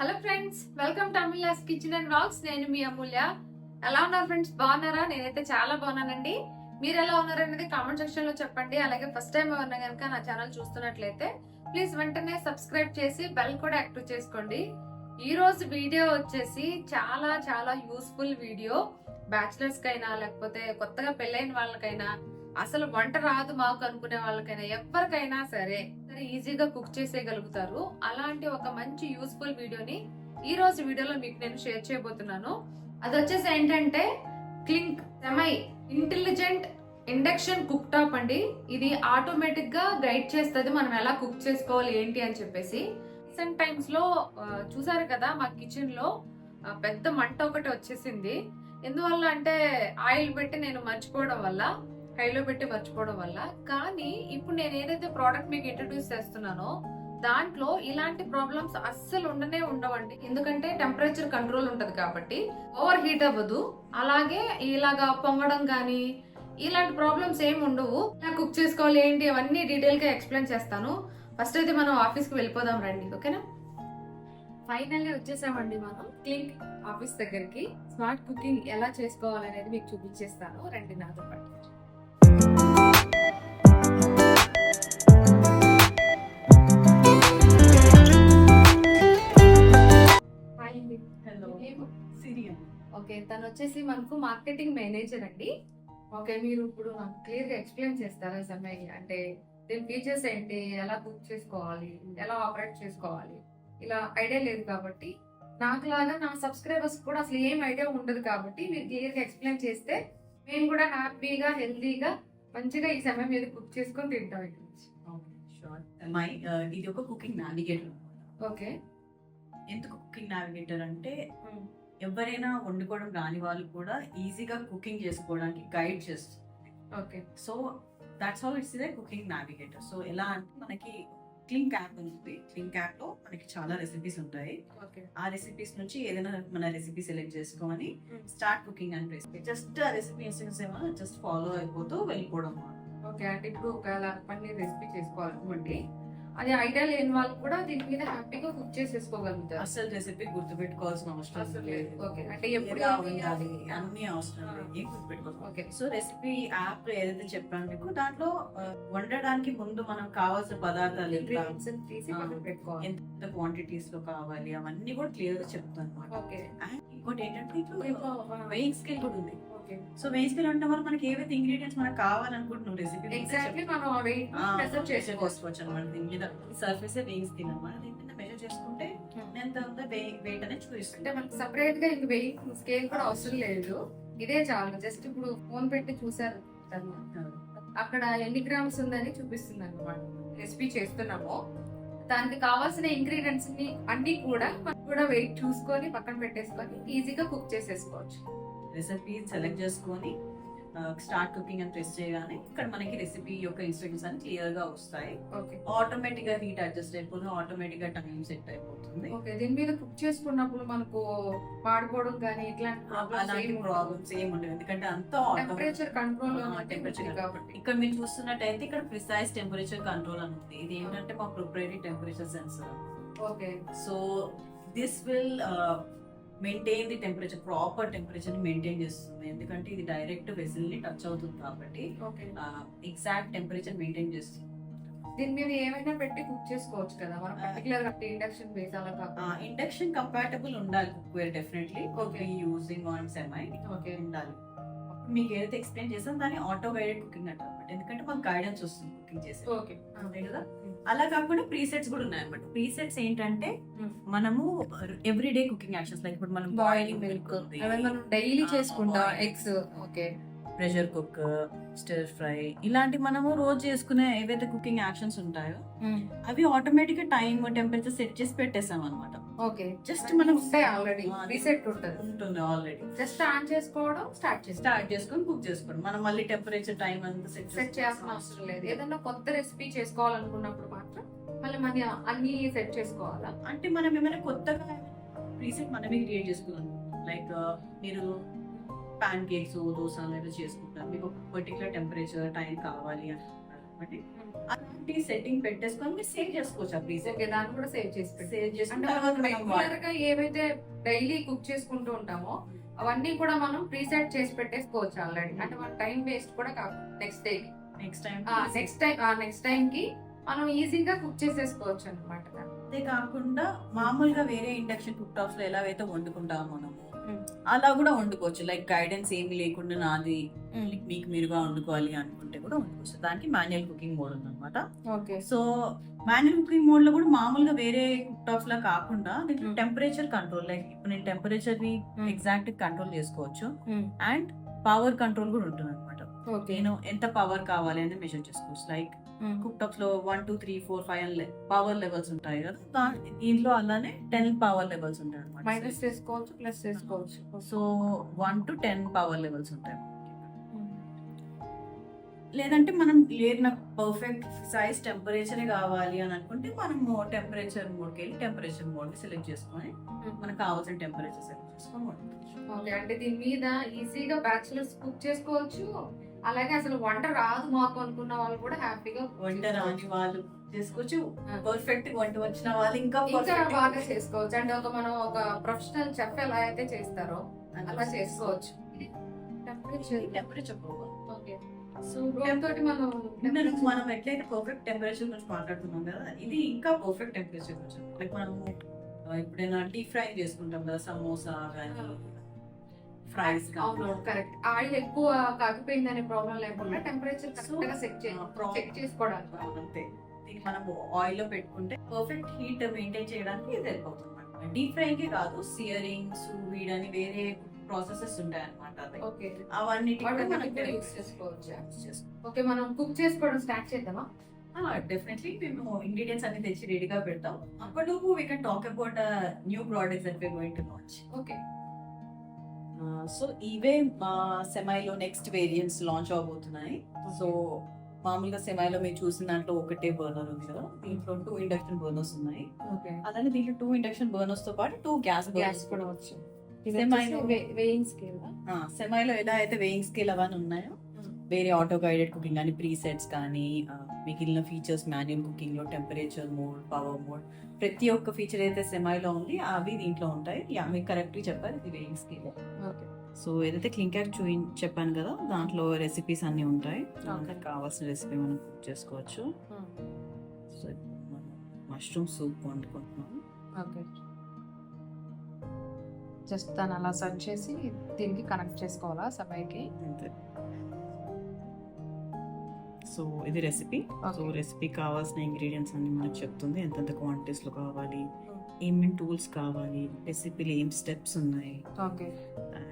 Hello friends welcome to Amulya's kitchen and vlogs నేను మీ అమూల్య. ఎలా ఉన్నారు ఫ్రెండ్స్ బాగున్నారా? నేనైతే చాలా బాగున్నానండి. మీరు ఎలా ఉన్నారు అనేది కామెంట్ సెక్షన్లో చెప్పండి. అలాగే ఫస్ట్ టైం ఎవరన్నా కనుక నా ఛానల్ చూస్తున్నట్లయితే ప్లీజ్ వెంటనే సబ్స్క్రైబ్ చేసి బెల్ కూడా యాక్టివ్ చేసుకోండి. ఈ రోజు వీడియో వచ్చేసి చాలా చాలా యూస్ఫుల్ వీడియో బ్యాచిలర్స్ కైనా లేకపోతే కొత్తగా పెళ్ళైన వాళ్ళకైనా అసలు వంట రాదు మాకు అనుకునే వాళ్ళకైనా ఎవరికైనా సరే అయితే ఈజీగా కుక్ చేసేయగలుగుతారు. అలాంటి ఒక మంచి యూస్ఫుల్ వీడియోని ఈ రోజు వీడియోలో మీకు నేను షేర్ చేయబోతున్నాను. అది వచ్చేసి ఏంటంటే Klink Semai intelligent induction cooktop అండి. ఇది ఆటోమేటిక్గా గైడ్ చేస్తుంది మనం ఎలా కుక్ చేసుకోవాలి ఏంటి అని చెప్పేసి. రీసెంట్ టైమ్స్లో చూసారు కదా మా కిచెన్లో పెద్ద మంట ఒకటి వచ్చేసింది. ఎందువల్ల అంటే ఆయిల్ పెట్టి నేను మర్చిపోవడం వల్ల కైలో పెట్టి మర్చిపోవడం వల్ల. కానీ ఇప్పుడు నేను ఏదైతే ప్రోడక్ట్ మీకు ఇంట్రడ్యూస్ చేస్తున్నానో దాంట్లో ఇలాంటి ప్రాబ్లమ్స్ అస్సలు ఉండనే ఉండవండి. ఎందుకంటే టెంపరేచర్ కంట్రోల్ ఉంటది కాబట్టి ఓవర్ హీట్ అవ్వదు. అలాగే ఇలాగా పొంగడం కానీ ఇలాంటి ప్రాబ్లమ్స్ ఏమి ఉండవు. ఇలా కుక్ చేసుకోవాలి ఏంటి అవన్నీ డీటెయిల్గా ఎక్స్ప్లెయిన్ చేస్తాను. ఫస్ట్ అయితే మనం ఆఫీస్కి వెళ్ళిపోదాం రండి ఓకేనా? ఫైనల్లీ వచ్చేసామండి మనం. క్లింక్ ఆఫీస్ దగ్గరికి. స్మార్ట్ కుకింగ్ ఎలా చేసుకోవాలనేది మీకు చూపించేస్తాను. రండి నాతో పాటు. ఓకే తను వచ్చేసి మనకు మార్కెటింగ్ మేనేజర్ అండి. ఓకే మీరు ఇప్పుడు నాకు క్లియర్గా ఎక్స్ప్లెయిన్ చేస్తారా సమయ? అంటే దీని ఫీచర్స్ ఏంటి? ఎలా బుక్ చేసుకోవాలి? ఎలా ఆపరేట్ చేసుకోవాలి? ఇలా ఐడియా లేదు కాబట్టి నాకు లాగా నా సబ్స్క్రైబర్స్ కూడా అసలు ఏం ఐడియా ఉండదు కాబట్టి మీరు క్లియర్గా ఎక్స్ప్లెయిన్ చేస్తే మేము కూడా హ్యాపీగా హెల్తీగా మంచిగా ఈ సమయం మీద కుక్ చేసుకొని తింటాం ఇక్కడ నుంచి. షూర్ మై ఇది ఒక కుకింగ్ నావిగేటర్ ఓకే. ఎందుకు కుకింగ్ నావిగేటర్ అంటే ఎవరైనా వండుకోవడం రాని వాళ్ళు కూడా ఈజీగా కుకింగ్ చేసుకోవడానికి గైడ్ చేస్తుంది. Okay so that's how it's ఇదే కుకింగ్ నావిగేటర్ సో ఎలా అంటే మనకి క్లింక్ యాప్ ఉంది. క్లింక్ యాప్లో మనకి చాలా రెసిపీస్ ఉంటాయి. ఆ రెసిపీస్ నుంచి ఏదైనా మన రెసిపీ సెలెక్ట్ చేసుకొని. స్టార్ట్ కుకింగ్ అని రెసిపీ జస్ట్ ఆ రెసిపీ ఇన్స్ట్రక్షన్స్ ఏమో జస్ట్ ఫాలో అయిపోతూ వెళ్ళిపోవడం ఓకే. అంటే ఇప్పుడు ఒకవేళ పన్నీర్ రెసిపీ చేసుకోవాలనుకోండి అది ఐడియా లేని వాళ్ళు కూడా దీని మీద హ్యాపీగా కుక్ చేసేసుకోగలుగుతారు. అసలు రెసిపీ గుర్తుపెట్టుకోవాల్సిన అవసరం లేదు. ఓకే. అంటే ఎప్పుడు ఉండాలి? అన్ని అవసరం లేదు. ఏం గుర్తుపెట్టుకోవాలి ఓకే. సో రెసిపీ యాప్ ఏదైతే చెప్పాను మీకు దాంట్లో వండడానికి ముందు మనం కావాల్సిన పదార్థాలు ఎంత క్వాంటిటీస్లో కావాలి అవన్నీ కూడా క్లియర్గా చెప్తాను అనమాట ఇంకోటి ఏంటంటే ఇప్పుడు వెయింగ్ స్కేల్ కూడా ఉంది. సో వెయింగ్ స్కేల్ అంటే వల్ల మనకి ఏవైతే ఇంగ్రీడియంట్స్ మనకు కావాలనుకుంటున్నాం రెసిపీ ఎగ్జాక్ట్లీ మనం వెయిట్ మెజర్ చేసుకోవచ్చు అనమాట దీని మీద. సర్ఫేస్ వెయింగ్ స్కేల్ అనమాట దీని మీద మెజర్ చేసుకుంటే ఎంత ఉందో వెయిట్ అనేది అంటే చూపిస్తుంది మనకి సపరేట్గా ఇంక వెయిట్ స్కేల్ కూడా అవసరం లేదు. ఇదే చాలు. జస్ట్ ఇప్పుడు ఫోన్ పెట్టి చూసారు అక్కడ ఎన్ని గ్రామ్స్ ఉందని చూపిస్తుంది అనమాట రెసిపీ చేస్తున్నాము. దానికి కావాల్సిన ఇంగ్రీడియంట్స్ని అన్ని కూడా కూడా వెయిట్ చూసుకొని పక్కన పెట్టేసుకొని ఈజీగా కుక్ చేసేసుకోవచ్చు. రెసిపీ సెలెక్ట్ చేసుకొని స్టార్ట్ కుకింగ్ అని ప్రెస్ చేయగానే ఇక్కడ మనకి రెసిపీ యొక్క ఇన్స్ట్రక్షన్స్ అని క్లియర్గా వస్తాయి. ఓకే. ఆటోమేటిక్గా హీట్ అడ్జస్ట్ అయిపోతుంది ఆటోమేటిక్గా టైం సెట్ అయిపోతుంది. ఓకే దీని మీద కుక్ చేసుకున్నప్పుడు మనకు మాడిపోవడం కానీ ఇట్లాంటి ప్రాబ్లమ్స్ ఏమి ఉండవు. ఎందుకంటే అంతా. టెంపరేచర్ కంట్రోల్ temperature కాబట్టి ఇక్కడ మీరు చూస్తున్నట్టయితే ఇక్కడ ప్రిసైజ్ టెంపరేచర్ కంట్రోల్ అని ఉంది. ఇది ఏంటంటే మా proprietary temperature sensor okay. So this will maintain the temperature proper టెంపరేచర్ని maintain చేస్తుంది. ఎందుకంటే ఇది డైరెక్ట్ వెజిల్ని టచ్ అవుతుంది కాబట్టి ఓకే ఎగ్జాక్ట్ టెంపరేచర్ మెయింటైన్ చేస్తుంది. దీని మీద ఏమైనా పెట్టి కుక్ చేసుకోవచ్చు కదా? మనం పర్టికులర్ ఇండక్షన్ బేస్ అలా కాకుండా. ఇండక్షన్ కంపాటబుల్ ఉండాలి cookware definitely Okay. Using on Semai okay ఉండాలి. మీకు ఏదైతే ఎక్స్ప్లెయిన్ చేసాం దాన్ని ఆటో గైడెడ్ కుకింగ్ అంటారు. ఎందుకంటే మాకు గైడెన్స్ వస్తుంది కుకింగ్ చేసే ఓకే. అంతే కదా? అలా కాకుండా ప్రీసెట్స్ కూడా ఉన్నాయి అనమాట ప్రీసెట్స్ ఏంటంటే Hmm. మనము ఎవ్రీడే కుకింగ్ యాక్షన్స్ లైక్ ఇప్పుడు మనం బాయిలింగ్ మిల్క్ డైలీ చేసుకుంటాం. Eggs okay pressure cook stir fry ఇలాంటి మనము రోజు చేసుకునే ఏవైతే కుకింగ్ యాక్షన్స్ ఉంటాయో అవి ఆటోమేటిక్గా టైం టెంపరేచర్ సెట్ చేసి పెట్టేసాం అనమాట ఓకే. జస్ట్ మనం ఉంటాయి ఆల్రెడీ రీసెట్ ఉంటుంది. ఉంటుంది ఆల్రెడీ జస్ట్ ఆన్ చేసుకోవడం స్టార్ట్ చేసి స్టార్ట్ చేసుకొని కుక్ చేసుకోండి మనం మళ్ళీ టెంపరేచర్ టైం అంతా సెట్ సెట్ చేయాల్సిన అవసరం లేదు. ఏదైనా కొత్త రెసిపీ చేసుకోవాలనుకున్నప్పుడు మాత్రం మళ్ళీ మన అన్ని సెట్ చేసుకోవాలా? అంటే మనం ఏమైనా కొత్తగా ప్రీసెట్ మనమే క్రియేట్ చేసుకున్నాం లైక్ మీరు పాన్ కేక్స్ దోశ ఏదో చేసుకుంటారు. మీకు ఒక పర్టికులర్ టెంపరేచర్ టైం కావాలి అనుకుంటారు కాబట్టి అలా ఫిఫ్టీ సెట్టింగ్ పెట్టేసుకొని మీరు సేవ్ చేసుకోవచ్చు. ఆ ప్రీసెట్ ఓకే దాన్ని కూడా సేవ్ చేసి. సేవ్ ఏవైతే డైలీ కుక్ చేసుకుంటూ ఉంటామో అవన్నీ కూడా మనం ప్రీసెట్ చేసి పెట్టేసుకోవచ్చు ఆల్రెడీ అంటే మన టైం వేస్ట్ కూడా కాదు. Next day next time next time next time కి మనం ఈజీగా కుక్ చేసేసుకోవచ్చు అనమాట అదే కాకుండా మామూలుగా వేరే ఇండక్షన్ కుక్ టాప్స్లో ఎలా అయితే వండుకుంటామో మనము. అలా కూడా వండుకోవచ్చు. లైక్ గైడెన్స్ ఏమి లేకుండా నాది మీకు మీరుగా వండుకోవాలి అనుకుంటే కూడా వండుకోవచ్చు. దానికి మాన్యువల్ కుకింగ్ మోడ్ ఉందన్నమాట ఓకే. సో మాన్యువల్ కుకింగ్ మోడ్లో కూడా మామూలుగా వేరే కుక్ టాప్స్ లా కాకుండా దీంట్లో. టెంపరేచర్ కంట్రోల్ లైక్ ఇప్పుడు నేను టెంపరేచర్ని. ఎగ్జాక్ట్ కంట్రోల్ చేసుకోవచ్చు. అండ్ పవర్ కంట్రోల్ కూడా ఉంటుంది అనమాట నేను ఎంత పవర్ కావాలి అని మెజర్ చేసుకోవచ్చు. Like cook టాప్స్లో one two three four five అని పవర్ లెవెల్స్ ఉంటాయి కదా? దీంట్లో అలానే టెన్ పవర్ లెవెల్స్ ఉంటాయి అనమాట మైనస్ చేసుకోవచ్చు ప్లస్ చేసుకోవచ్చు so one to ten power levels ఉంటాయి. లేదంటే మనం లేదు నాకు పర్ఫెక్ట్ సైజ్ టెంపరేచర్ కావాలి అని అనుకుంటే మనము టెంపరేచర్ మోడ్కి వెళ్ళి టెంపరేచర్ మోడ్ సెలెక్ట్ చేసుకొని మనకు కావాల్సిన టెంపరేచర్ సెలెక్ట్. ఓకే అంటే దీని మీద ఈజీగా బ్యాచులర్స్ కుక్ చేసుకోవచ్చు? అలాగే అసలు వంట రాదు మాకు అనుకున్న వాళ్ళు కూడా హ్యాపీగా వంట రాని వాళ్ళు. చేసుకోవచ్చు. పర్ఫెక్ట్ వంట వచ్చిన వాళ్ళు ఇంకా ఇంకా బాగా చేసుకోవచ్చు. అంటే ఒక మనం ఒక ప్రొఫెషనల్ చెఫ్ ఎలా అయితే చేస్తారో అలా చేసుకోవచ్చు. Temperature temperature okay. సో దీంతో మనం మనం ఎట్లయితే పర్ఫెక్ట్ టెంపరేచర్ గురించి మాట్లాడుతున్నాం కదా ఇది ఇంకా పర్ఫెక్ట్ టెంపరేచర్ గురించి. లైక్ మనం ఎప్పుడైనా డీప్ ఫ్రై చేసుకుంటాం కదా సమోసా కానీ అవును కరెక్ట్ ఆయిల్ ఎక్కువ కాగిపోయింది అనే ప్రాబ్లం లేకుండా టెంపరేచర్ కరెక్ట్గా సెట్ చెక్ చేసుకోవడానికి అంతే. దీన్ని మనం ఆయిల్లో పెట్టుకుంటే పర్ఫెక్ట్ హీట్ మెయింటైన్ చేయడానికి ఇది అనమాట డీప్ ఫ్రై కి కాదు సియరింగ్ సూవీడ్ అని వేరే ప్రాసెసెస్ ఉంటాయి అనమాట చేసుకోవచ్చు. ఓకే మనం కుక్ చేసుకోవడం స్టార్ట్ చేద్దామా? డెఫినెట్లీ మేము ఇంగ్రీడియంట్స్ అన్ని తెచ్చి రెడీగా పెడతాం. అప్పటిలోపు we can talk about new products that we going to launch okay. So ఇవే మా సెమైలో నెక్స్ట్ వేరియంట్స్ లాంచ్ అవబోతున్నాయి. సో మామూలుగా సెమైలో మీరు చూసిన దాంట్లో ఒకటే బర్నర్ ఉంది కదా. దీంట్లో టూ ఇండక్షన్ బర్నర్స్ ఉన్నాయి. అలానే దీంట్లో టూ ఇండక్షన్ బర్నర్స్తో పాటు టూ గ్యాస్ గ్యాస్ కూడా వచ్చు. సెమైలో ఎలా అయితే వేయింగ్ స్కేల్ అవన్నీ ఉన్నాయో వేరే ఆటో గైడెడ్ కుకింగ్ కానీ ప్రీ సెట్స్ కానీ మిగిలిన ఫీచర్స్ మాన్యువల్ కుకింగ్లో టెంపరేచర్ మోడ్ పవర్ మోడ్ ప్రతి ఒక్క ఫీచర్ అయితే సెమైలో ఉంది అవి దీంట్లో ఉంటాయి. యా మీకు కరెక్ట్ చెప్పారు ఇది వేయింగ్ స్కేల్ ఓకే సో ఏదైతే క్లింకర్ చూయి చెప్పాను కదా దాంట్లో రెసిపీస్ అన్ని ఉంటాయి. కావాల్సిన రెసిపీ మనం కుక్ చేసుకోవచ్చు. సో మష్రూమ్ సూప్ వండుకుంటున్నాం. ఓకే జస్ట్ దాన్ని అలా సర్చ్ చేసి దీనికి కనెక్ట్ చేసుకోవాలా సబాయికి అంతే. సో ఇది రెసిపీ సో. రెసిపీ కావాల్సిన ఇంగ్రీడియంట్స్ అన్ని మనకు చెప్తుంది. ఎంతెంత quantities లో కావాలి Hmm. ఏమేమి టూల్స్ కావాలి రెసిపీలో ఏం స్టెప్స్ ఉన్నాయి ఓకే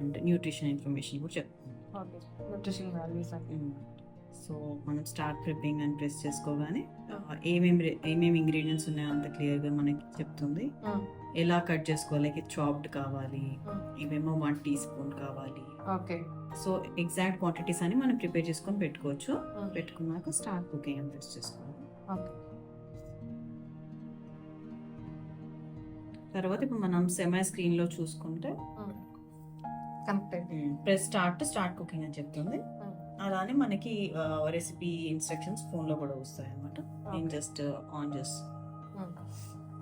అండ్ న్యూట్రిషన్ ఇన్ఫర్మేషన్ కూడా చెప్తుంది. న్యూట్రిషన్ వాల్యూస్ సో మనం స్టార్ట్ ప్రిపింగ్ అని ప్రెస్ చేసుకోగానే ఏమేమి ఏమేమి ఇంగ్రీడియంట్స్ ఉన్నాయో అంత క్లియర్గా మనకి చెప్తుంది. ఎలా కట్ చేసుకోవాలి? చాప్డ్ కావాలి. ఇవేమో వన్ టీ స్పూన్ కావాలి. ఓకే. సో ఎగ్జాక్ట్ క్వాంటిటీస్ అని మనం ప్రిపేర్ చేసుకొని పెట్టుకోవచ్చు. పెట్టుకున్నాక స్టార్ట్ కుకింగ్ అని ప్రెస్ చేసుకోవాలి. ఓకే. తర్వాత ఇప్పుడు మనం సెమై స్క్రీన్లో చూసుకుంటే ప్రెస్ స్టార్ట్ స్టార్ట్ కుకింగ్ అని చెప్తుంది. అలానే మనకి రెసిపీ ఇన్స్ట్రక్షన్స్ ఫోన్లో కూడా వస్తాయి అనమాట నేను జస్ట్ ఆన్ చేసి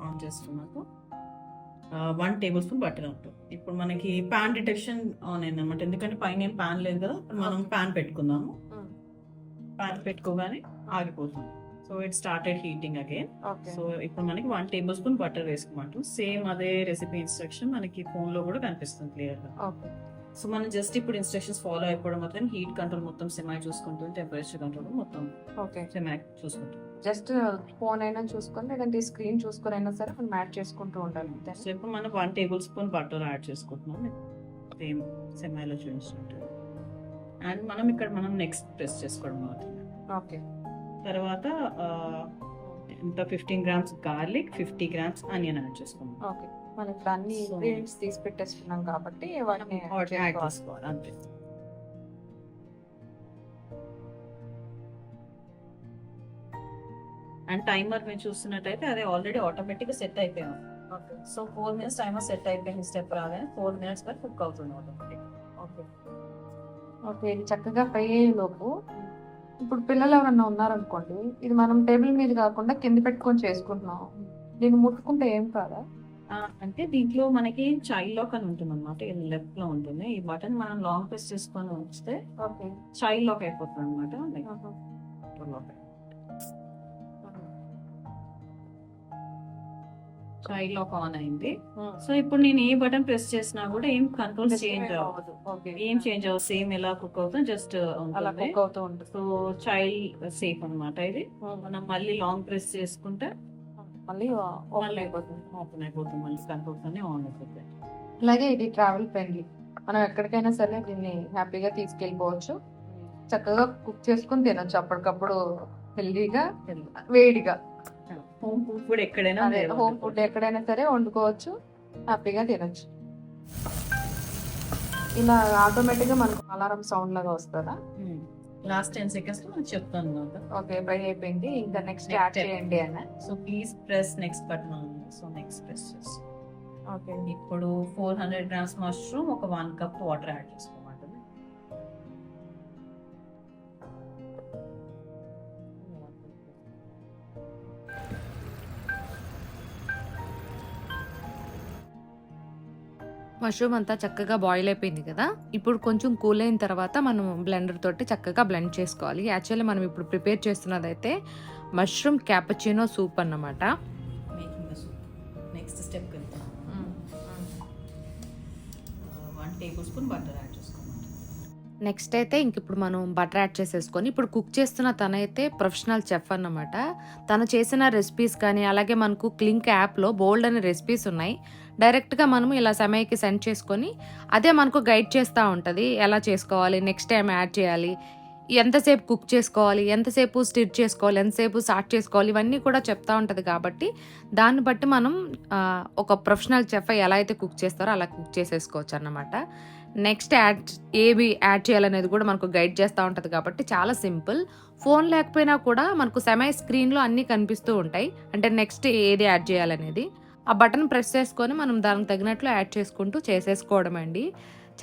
ఆన్ చేస్తున్నాక వన్ టేబుల్ స్పూన్ బటర్ ఉంటుంది ఇప్పుడు మనకి పాన్ డిటెక్షన్ ఆన్ అయింది అనమాట ఎందుకంటే పైన ఏం పాన్ లేదు కదా మనం. పాన్ పెట్టుకుందాము. పాన్ పెట్టుకోగానే ఆగిపోతుంది. So it started heating again so ఇప్పుడు మనకి వన్ టేబుల్ స్పూన్ బటర్ వేసుకోమంటాం. సేమ్ అదే రెసిపీ ఇన్స్ట్రక్షన్ మనకి ఫోన్లో కూడా కనిపిస్తుంది క్లియర్గా. సో మనం జస్ట్ ఇప్పుడు ఇన్స్ట్రక్షన్స్ ఫాలో అయిపోవడం మాత్రం హీట్ కంట్రోల్ మొత్తం సెమై చూసుకుంటుంది టెంపరేచర్ కంట్రోల్ మొత్తం ఓకే సెమై చూసుకుంటుంది జస్ట్ ఫోన్ అయినా చూసుకొని లేదంటే స్క్రీన్ చూసుకొని అయినా సరే మనం యాడ్ చేసుకుంటూ ఉండాలి అంతే? సో ఇప్పుడు మనం one tablespoon butter add చేసుకుంటున్నాం. సేమ్ సెమైలో చూపించినట్టు అండ్ మనం ఇక్కడ మనం నెక్స్ట్ ప్రెస్ చేసుకోవడం అవుతుంది ఓకే తర్వాత ఆ, ఎంత? Fifteen grams garlic fifty grams onion add చేసుకున్నాం ఓకే మనం ఇప్పుడు అన్ని ఇంగ్రీడియంట్స్ తీసి పెట్టేసుకున్నాం కాబట్టి వాటిని యాడ్ చేసుకోవాలి. అంతే. అండ్ టైమర్ మీరు చూస్తున్నట్టయితే అది ఆల్రెడీ ఆటోమేటిక్ సెట్ అయిపోయాం okay so four minutes timer set అయిపోయింది స్టెప్ రాగానే ఫోర్ మినిట్స్ వరకు కుక్ అవుతుంది ఆటోమేటిక్ ఓకే ఓకే ఇది చక్కగా ఫ్రై అయ్యే లోపు ఇప్పుడు పిల్లలు ఎవరన్నా ఉన్నారనుకోండి ఇది మనం టేబుల్ మీద కాకుండా కింద పెట్టుకొని చేసుకుంటున్నాం. దీన్ని ముట్టుకుంటే ఏం కాదా? అంటే దీంట్లో మనకి చైల్డ్ లాక్ అని ఉంటుంది అనమాట ఇది లెఫ్ట్లో ఉంటుంది. ఈ బటన్ మనం లాంగ్ ప్రెస్ చేసుకొని వస్తే చైల్డ్ లాక్ అయిపోతుంది. అనమాట చైల్డ్ లాక్ ఆన్ అయింది. సో ఇప్పుడు నేను ఏ బటన్ ప్రెస్ చేసినా కూడా ఏం కంట్రోల్ చేంజ్ అవ్వదు. ఏం చేంజ్ అవ్వదు. సేమ్ ఎలా కుక్ అవుతుంది జస్ట్ అలా కుక్ అవుతూ ఉంటుంది. సో చైల్డ్ సేఫ్ అన్నమాట ఇది. మనం మళ్ళీ లాంగ్ ప్రెస్ చేసుకుంటే మళ్ళీ ఓపెన్ అయిపోతుంది. ఓపెన్ అయిపోతుంది. మళ్ళీ ఆన్ అలాగే ఇది ట్రావెల్ ఫ్రెండ్లీ మనం ఎక్కడికైనా సరే దీన్ని హ్యాపీగా తీసుకెళ్ళిపోవచ్చు. చక్కగా కుక్ చేసుకుని తినొచ్చు. అప్పటికప్పుడు హెల్దీగా వేడిగా. హోమ్ ఫుడ్ కూడా ఎక్కడైనా హోమ్ ఫుడ్ ఎక్కడైనా సరే వండుకోవచ్చు. హ్యాపీగా తినొచ్చు. ఇలా ఆటోమేటిక్గా మనకు అలారం సౌండ్ లాగా వస్తుందా? లాస్ట్ టెన్ సెకండ్స్లో మనకు చెప్తాను అనమాట ఓకే ఫ్రై అయిపోయింది. ఇంకా నెక్స్ట్ యాడ్. చేయండి అన్న. So please press next button so next press చేసి ఓకే. ఇప్పుడు ఫోర్ హండ్రెడ్ గ్రామ్స్ మష్రూమ్ ఒక వన్ కప్ వాటర్ యాడ్ చేసుకోమంటుంది మష్రూమ్ అంతా చక్కగా బాయిల్ అయిపోయింది కదా? ఇప్పుడు కొంచెం కూల్ అయిన తర్వాత మనం బ్లెండర్ తోటి చక్కగా బ్లెండ్ చేసుకోవాలి. యాక్చువల్లీ మనం ఇప్పుడు ప్రిపేర్ చేస్తున్నది అయితే మష్రూమ్ క్యాపచినో సూప్ అన్నమాట. Next step one tablespoon butter add next అయితే ఇంక ఇప్పుడు మనం బటర్ యాడ్ చేసేసుకొని ఇప్పుడు కుక్ చేస్తున్న తనైతే ప్రొఫెషనల్ చెఫ్ అన్నమాట. తను చేసిన రెసిపీస్ కానీ అలాగే మనకు క్లింక్ యాప్లో బోల్డ్ అనే రెసిపీస్ ఉన్నాయి. డైరెక్ట్గా మనము ఇలా సమయకి సెండ్ చేసుకొని అదే మనకు గైడ్ చేస్తూ ఉంటుంది. ఎలా చేసుకోవాలి? నెక్స్ట్ టైం యాడ్ చేయాలి? ఎంతసేపు కుక్ చేసుకోవాలి? ఎంతసేపు స్టిర్ చేసుకోవాలి? ఎంతసేపు స్టార్ట్ చేసుకోవాలి? ఇవన్నీ కూడా చెప్తా ఉంటుంది కాబట్టి దాన్ని బట్టి మనం ఒక ప్రొఫెషనల్ చెఫ్ ఎలా అయితే కుక్ చేస్తారో అలా కుక్ చేసేసుకోవచ్చు అన్నమాట. నెక్స్ట్ యాడ్ ఏవి యాడ్ చేయాలనేది కూడా మనకు గైడ్ చేస్తూ ఉంటుంది కాబట్టి చాలా సింపుల్. ఫోన్ లేకపోయినా కూడా మనకు సెమై స్క్రీన్లో అన్నీ కనిపిస్తూ ఉంటాయి. అంటే నెక్స్ట్ ఏది యాడ్ చేయాలనేది. ఆ బటన్ ప్రెస్ చేసుకొని మనం దానికి తగినట్లు యాడ్ చేసుకుంటూ చేసేసుకోవడం అండి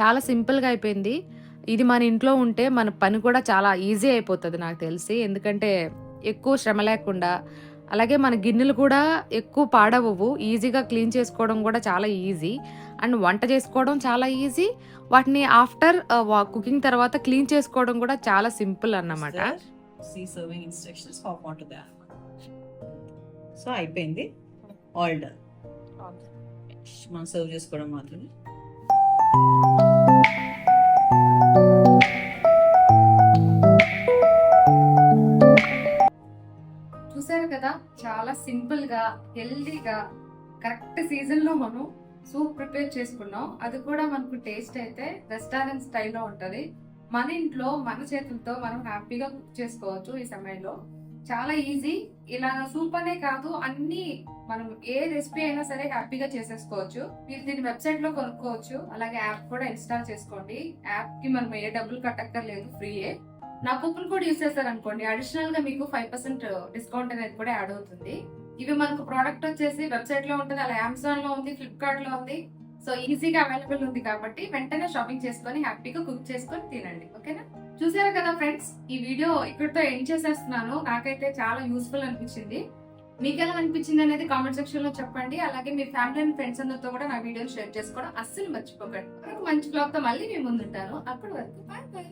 చాలా సింపుల్గా అయిపోయింది. ఇది మన ఇంట్లో ఉంటే మన పని కూడా చాలా ఈజీ అయిపోతుంది నాకు తెలిసి. ఎందుకంటే ఎక్కువ శ్రమ లేకుండా అలాగే మన గిన్నెలు కూడా ఎక్కువ పాడవవు ఈజీగా క్లీన్ చేసుకోవడం కూడా చాలా ఈజీ. అండ్ వంట చేసుకోవడం చాలా ఈజీ. వాటిని ఆఫ్టర్ కుకింగ్ తర్వాత క్లీన్ చేసుకోవడం కూడా చాలా సింపుల్ అన్నమాట. సర్వింగ్ సో అయిపోయింది. ఆల్ డన్ మనం సర్వ్ చేసుకోవడం మాత్రమే. చూసారు కదా చాలా సింపుల్గా హెల్దీగా కరెక్ట్ సీజన్లో మనం సూప్ ప్రిపేర్ చేసుకున్నాం. అది కూడా మనకు టేస్ట్ అయితే రెస్టారెంట్ స్టైల్లో ఉంటుంది. మన ఇంట్లో మన చేతులతో మనం హ్యాపీగా కుక్ చేసుకోవచ్చు ఈ సమయంలో. చాలా ఈజీ. ఇలా సూప్ అనే కాదు అన్ని మనం ఏ రెసిపీ అయినా సరే హ్యాపీగా చేసేసుకోవచ్చు. మీరు దీన్ని వెబ్సైట్లో కొనుక్కోవచ్చు. అలాగే యాప్ కూడా ఇన్స్టాల్ చేసుకోండి. యాప్కి మనం ఏ డబ్బులు కట్టక్కర్లేదు ఫ్రీయే. నా కూపన్ కోడ్ యూస్ చేశారనుకోండి అడిషనల్గా మీకు ఫైవ్ పర్సెంట్ డిస్కౌంట్ అనేది కూడా యాడ్ అవుతుంది. ఇవి మనకు ప్రోడక్ట్ వచ్చేసి వెబ్సైట్లో ఉంటుంది అలా అమెజాన్లో ఉంది ఫ్లిప్కార్ట్లో ఉంది. సో ఈజీగా అవైలబుల్ ఉంది కాబట్టి వెంటనే షాపింగ్ చేసుకొని హ్యాపీగా కుక్ చేసుకొని తినండి. ఓకేనా? చూసారు కదా ఫ్రెండ్స్ ఈ వీడియో ఇక్కడితో ఎండ్ చేసేస్తున్నాను. నాకైతే చాలా యూస్ఫుల్ అనిపించింది. మీకు ఎలా అనిపించింది అనేది కామెంట్ సెక్షన్లో చెప్పండి. అలాగే మీ ఫ్యామిలీ అండ్ ఫ్రెండ్స్ అందరితో కూడా నా వీడియోని షేర్ చేసుకోవడం అస్సలు మర్చిపోకండి. మంచి బ్లాగ్తో మళ్ళీ మీ ముందుంటాను. అప్పటి వరకు బాయ్ బాయ్